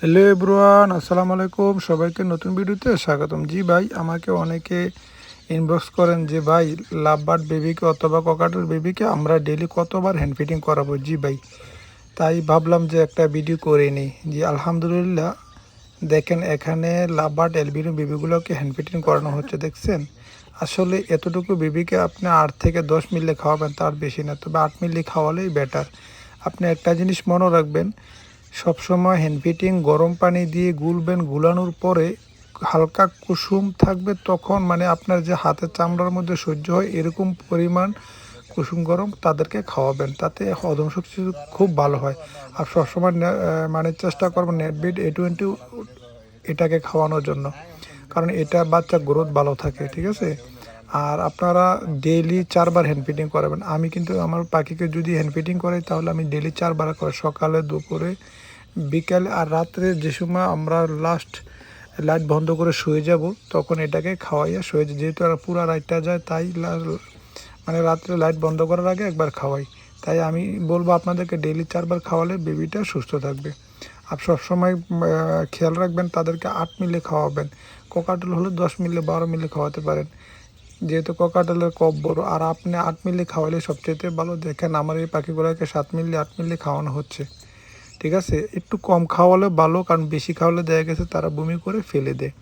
Hello এব্রুয়ান আসসালামু আলাইকুম সবাইকে নতুন ভিডিওতে স্বাগতম। জি ভাই, আমাকে অনেকে ইনবক্স করেন যে, ভাই, লাভবার্ড বেবিকে অথবা ককাটের বেবিকে আমরা ডেলি কতবার হ্যান্ড ফিটিং করাবো? জি ভাই, তাই ভাবলাম যে একটা ভিডিও করে নিই। জি, আলহামদুলিল্লাহ। দেখেন, এখানে লাভবার্ড এলবিনো বেবিগুলোকে হ্যান্ড ফিটিং করানো হচ্ছে, দেখছেন? আসলে এতটুকু বেবিকে আপনি আট থেকে দশ মিলে খাওয়াবেন, তার বেশি না। তবে আট মিলি খাওয়ালেই বেটার আপনি একটা জিনিস মনে রাখবেন সবসময় হ্যান্ড ফিটিং গরম পানি দিয়ে গুলবেন, গুলানোর পরে হালকা কুসুম থাকবে, তখন মানে আপনার যে হাতের চামড়ার মধ্যে সহ্য হয়, এরকম পরিমাণ কুসুম গরম তাদেরকে খাওয়াবেন। তাতে হজম শক্তি খুব ভালো হয়। আর সবসময় মানে চেষ্টা করবেন নেটবিট এ টোয়েন্টি এটাকে খাওয়ানোর জন্য। কারণ এটা বাচ্চা গ্রোথ ভালো থাকে, ঠিক আছে? আর আপনারা ডেইলি চারবার হ্যান্ড ফিটিং করাবেন। আমি কিন্তু আমার পাখিকে যদি হ্যান্ড ফিটিং করাই, তাহলে আমি ডেইলি চারবার করে, সকালে, দুপুরে, বিকালে আর রাত্রে যে সময় আমরা লাস্ট লাইট বন্ধ করে শুয়ে যাব, তখন এটাকে খাওয়াইয়া শুয়ে। যেহেতু আর পুরো রাতটা যায়, তাই মানে রাত্রে লাইট বন্ধ করার আগে একবার খাওয়াই। তাই আমি বলব আপনাদেরকে ডেইলি চারবার খাওয়ালে বেবিটা সুস্থ থাকবে। আর সবসময় খেয়াল রাখবেন, তাদেরকে আট মিলে খাওয়াবেন। কোকাটল হলে দশ মিলে, বারো মিলে খাওয়াতে পারেন। যেহেতু কোকাটেলের কপ বড়, আর আপনি আট মিলি খাওয়ালে সবচেয়ে ভালো। দেখেন আমার এই পাখিগুলোকে সাত মিলি, আট মিলি খাওয়ানো হচ্ছে। ঠিক আছে? একটু কম খাওয়ালে ভালো, কারণ বেশি খাওয়ালে দেখা গেছে তারা বমি করে ফেলে দেয়।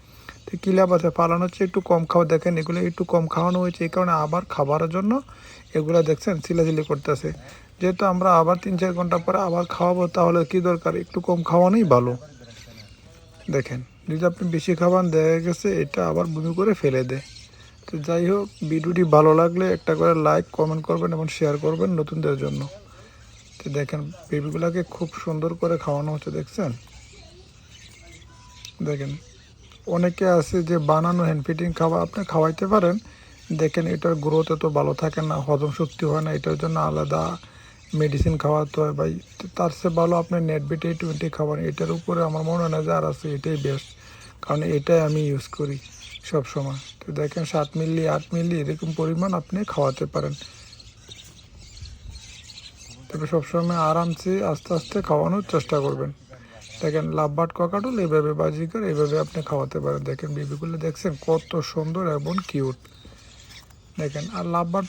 তো কী লাভ আছে? পালানো হচ্ছে একটু কম খাওয়া। দেখেন, এগুলো একটু কম খাওয়ানো হয়েছে, এই কারণে আবার খাবারের জন্য এগুলো দেখছেন সিলাসিলি করতেছে। যেহেতু আমরা আবার তিন, চার ঘণ্টা পরে আবার খাওয়াবো, তাহলে কি দরকার? একটু কম খাওয়ানোই ভালো। দেখেন, যদি আপনি বেশি খাওয়ান, দেখা গেছে এটা আবার বমি করে ফেলে দেয়। তো যাই হোক, ভিডিওটি ভালো লাগলে একটা করে লাইক কমেন্ট করবেন এবং শেয়ার করবেন নতুনদের জন্য। তো দেখেন, বেবিগুলোকে খুব সুন্দর করে খাওয়ানো হচ্ছে, দেখছেন? দেখেন, অনেকে আছে যে বানানো হ্যান্ড ফিটিং খাওয়া আপনি খাওয়াইতে পারেন, দেখেন এটার গ্রোথ এত ভালো থাকে না, হজম শক্তি হয় না, এটার জন্য আলাদা মেডিসিন খাওয়াতে হয় ভাই। তার চেয়ে ভালো আপনি নেট বিটে টোয়েন্টি খাওয়ান, এটার উপরে আমার মনে হয় না যে আর আছে, এটাই বেস্ট কারণ এটাই আমি ইউজ করি সব সময় তো দেখেন সাত মিলি, আট মিলি এরকম পরিমাণ আপনি খাওয়াতে পারেন। তবে সবসময় আরামসে আস্তে আস্তে খাওয়ানোর চেষ্টা করবেন। দেখেন লাভবাট ককাটল এইভাবে বাজিকার এইভাবে আপনি খাওয়াতে পারেন। দেখেন বেবিগুলো দেখছেন কত সুন্দর এবং কিউট। দেখেন, আর লাভবাট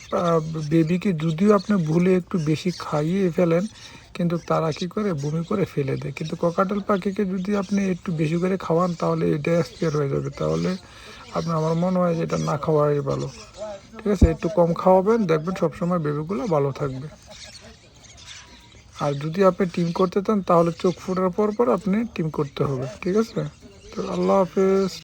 বেবিকে যদিও আপনি ভুলে একটু বেশি খাইয়ে ফেলেন, কিন্তু তারা কি করে? বমি করে ফেলে দেয়। কিন্তু ককাটেল পাখিকে যদি আপনি একটু বেশি করে খাওয়ান, তাহলে এটা এক্সপায়ার হয়ে যাবে। তাহলে আপনার আমার মনে হয় যে এটা না খাওয়াই ভালো। ঠিক আছে, একটু কম খাওয়াবেন, দেখবেন সবসময় বেবিগুলো ভালো থাকবে। আর যদি আপনি টিম করতে চান, তাহলে চোখ ফুটার পর পর আপনি টিম করতে হবে, ঠিক আছে? তো আল্লাহ হাফেজ।